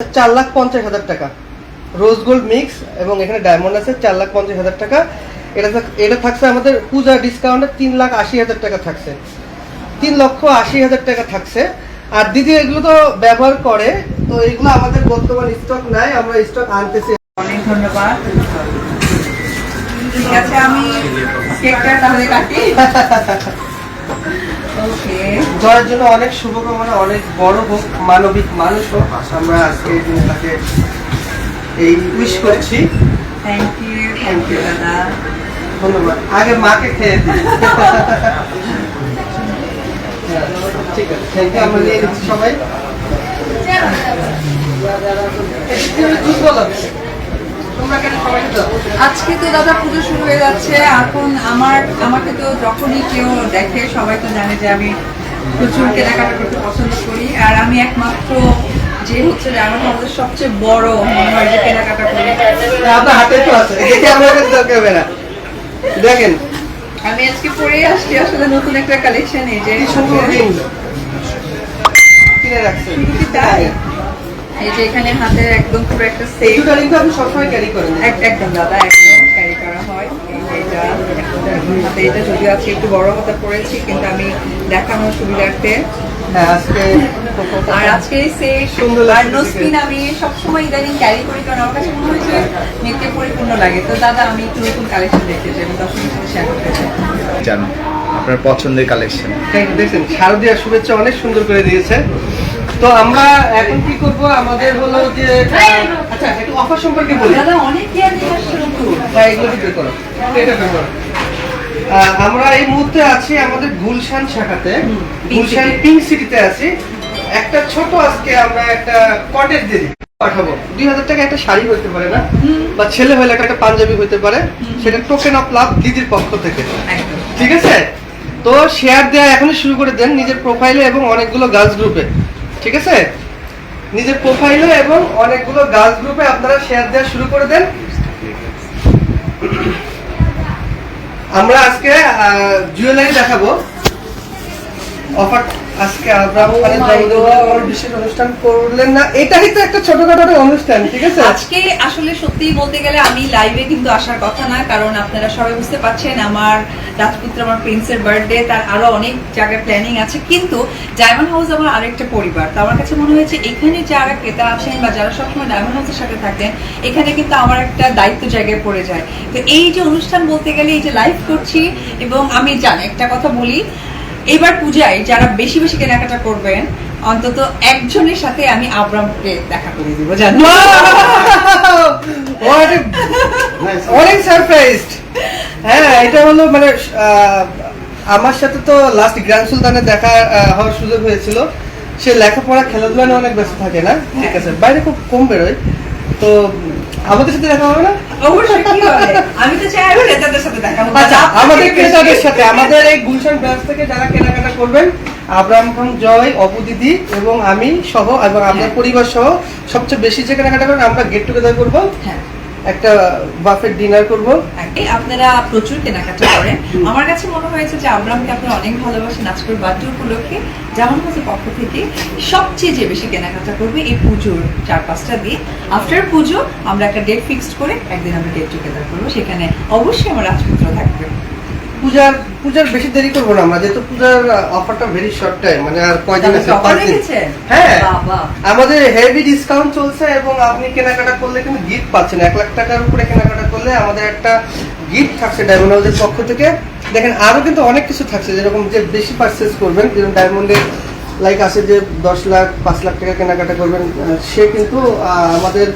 চার লাখ পঞ্চাশ হাজার টাকা। রোজ গোল্ড মিক্স এবং এখানে ডায়মন্ড আছে চার লাখ পঞ্চাশ হাজার টাকা। এটা এটা থাকছে আমাদের পূজা ডিসকাউন্টে তিন লাখ আশি হাজার টাকা থাকছে। তিন লক্ষ আশি হাজার টাকা থাকছে। আর দিদি এগুলো তো ব্যবহার করে তো এগুলো আমাদের বর্তমান স্টক নাই আমরা স্টক আনতেছি। অনেক ধন্যবাদ। ঠিক আছে আমি কেকটা তাহলে কাটি। জয়ের জন্য অনেক শুভকামনা অনেক বড় হোক মানবিক মানুষ হোক আমরা আজকে এই তাকে এই উইশ করছি। থ্যাংক ইউ থ্যাংক ইউ দাদা। ধন্যবাদ। আগে মাকে খেয়ে দিই। ঠিক আছে থ্যাংক ইউ আমরা নিয়ে সবাই। তোমরা কেন আজকে তো দাদা পুজো শুরু হয়ে যাচ্ছে এখন আমার আমাকে তো যখনই কেউ দেখে সবাই তো জানে যে আমি প্রচুর কেনাকাটা করতে পছন্দ করি। আর আমি একমাত্র যে হচ্ছে যে আমার আমাদের সবচেয়ে বড় মনে হয় যে কেনাকাটা করি। আপনার হাতে তো আছে আমার কাছে দরকার হবে না দেখেন। আমি আজকে পরে আসছি আসলে নতুন একটা কালেকশন এই যে। কিনে রাখছেন। তাই? এই যে এখানে হাতে একদম পুরো একটা এই সেট দুটো রিং তো সবসময় ক্যারি এক- একদম দাদা একদম ক্যারি করা হয়। এটা হাতে এটা যদিও আছে একটু বড় হাতে পড়েছি কিন্তু আমি দেখানোর সুবিধার্থে। হ্যাঁ আর আজকে সে আর লাগছে আমি সবসময় ইদানিং ক্যারি করি কারণ আমার কাছে মনে হয়েছে মেয়েকে পরিপূর্ণ লাগে। তো দাদা আমি একটু নতুন কালেকশন দেখতে চাই আমি দর্শকের শেয়ার করতে চাই। জানো আপনার পছন্দের কালেকশন দেখছেন শারদীয়ার শুভেচ্ছা অনেক সুন্দর করে দিয়েছে। তো আমরা এখন কি করব? আমাদের হলো যে আচ্ছা একটু অফার সম্পর্কে বলি। দাদা অনেক কেয়ার নিয়ে আসছে হ্যাঁ এগুলো বের করো। এটা করো আমরা এই মুহূর্তে আছি আমাদের গুলশান শাখাতে। গুলশান। পিঙ্ক সিটিতে আছি। একটা ছোট আজকে আমরা একটা কটেজ দিয়ে দিই পাঠাবো। দুই হাজার টাকা একটা শাড়ি হইতে পারে না বা ছেলে হলে একটা একটা পাঞ্জাবি হইতে পারে। সেটা টোকেন অফ লাভ দিদির পক্ষ থেকে। ঠিক আছে? তো শেয়ার দেওয়া এখনই শুরু করে দেন নিজের প্রোফাইলে এবং অনেকগুলো গার্লস গ্রুপে ঠিক আছে? নিজের প্রোফাইলে এবং অনেকগুলো গার্লস গ্রুপে আপনারা শেয়ার দেওয়া শুরু করে দেন। আমরা আজকে জুয়েলারি দেখাবো। অফার আজকে আব্রাহাম Oh জন্মদিন. আমার বিশেষ অনুষ্ঠান করলেন না। এটাই তো একটা ছোটখাটো অনুষ্ঠান ঠিক আছে? আজকে আসলে সত্যিই বলতে গেলে আমি লাইভে কিন্তু আসার কথা না কারণ আপনারা সবাই বুঝতে পারছেন আমার রাজপুত্র আমার প্রিন্সের বার্থডে তার আরও অনেক জায়গায় প্ল্যানিং আছে। কিন্তু ডায়মন্ড হাউস আমার আরেকটা পরিবার। তো আমার কাছে মনে হয়েছে এখানে যারা ক্রেতা আছেন বা যারা সবসময় ডায়মন্ড হাউসের সাথে থাকেন এখানে কিন্তু আমার একটা দায়িত্ব জায়গায় পড়ে যায়। তো এই যে অনুষ্ঠান বলতে গেলে এই যে লাইভ করছি এবং আমি জানি একটা কথা বলি এবার পূজায় যারা বেশি বেশি কেনাকাটা করবেন অন্তত একজনের সাথে আমি আব্রামকে দেখা করে দিব জানো? অনেক সারপ্রাইজড হ্যাঁ এটা হলো মানে আহ, আমার সাথে তো লাস্ট গ্র্যান্ড সুলতানে দেখা হওয়ার সুযোগ হয়েছিল। সে লেখাপড়া খেলাধুলা নিয়ে অনেক ব্যস্ত থাকে না? ঠিক আছে বাইরে খুব কম বেরোয়। তো আমাদের সাথে দেখা হবে না? অবশ্যই কি হবে আমি তো চাই আমি ক্রেতাদের সাথে দেখা হোক। আচ্ছা আমাদের ক্রেতাদের সাথে আমাদের এই গুলশান ব্রাঞ্চ থেকে যারা কেনাকাটা করবেন আব্রাহাম খান জয় অপু দিদি এবং আমি সহ এবং আপনার হ্যাঁ। পরিবার সহ সবচেয়ে বেশি যে কেনাকাটা করেন আমরা গেট টুগেদার করব হ্যাঁ একটা বাফেট ডিনার করব। আপনারা প্রচুর কেনাকাটা করেন। আমার কাছে মনে হয়েছে যে আব্রামকে আপনারা অনেক ভালোবাসেন আজকের বার্থডে উপলক্ষে। যেমন হচ্ছে পক্ষ থেকে সবচেয়ে যে বেশি কেনাকাটা করবে এই পুজোর চার পাঁচটা দিন আফটার পুজো, আমরা একটা ডেট ফিক্সড করে একদিন আমরা ডেট টুগেদার করব। সেখানে অবশ্যই আমার রাজপুত্র থাকবে পূজার পূজার বেশি দেরি করব না আমরা যেহেতু পূজার অফারটা ভেরি শর্ট টাইম মানে আর কয়দিন আছে? পাঁচ দিন। হ্যাঁ। আমাদের হেভি ডিসকাউন্ট চলছে এবং আপনি কেনাকাটা করলে কিন্তু গিফট পাচ্ছেন। এক লাখ টাকার উপরে কেনাকাটা করলে আমাদের একটা গিফট থাকছে ডায়মন্ড হাউসের পক্ষ থেকে। দেখেন আরও কিন্তু অনেক কিছু থাকছে যেরকম যে বেশি পারচেস করবেন যেরকম ডায়মন্ডের লাইক আছে যে দশ লাখ পাঁচ লাখ টাকা কেনাকাটা করবেন সে কিন্তু আমাদের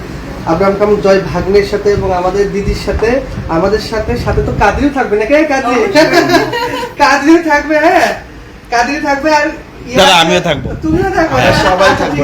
আব্রাহাম কাম জয় ভাগ্নের সাথে এবং আমাদের দিদির সাথে। আমাদের সাথে সাথে তো কাদরিও থাকবে নাকি? এই কাদরি। কাদরিও থাকবে হ্যাঁ। কাদরি থাকবে আর ইয়ে আমিও থাকব। তুমিও থাকবে। হ্যাঁ, সবাই আচ্ছা, থাকব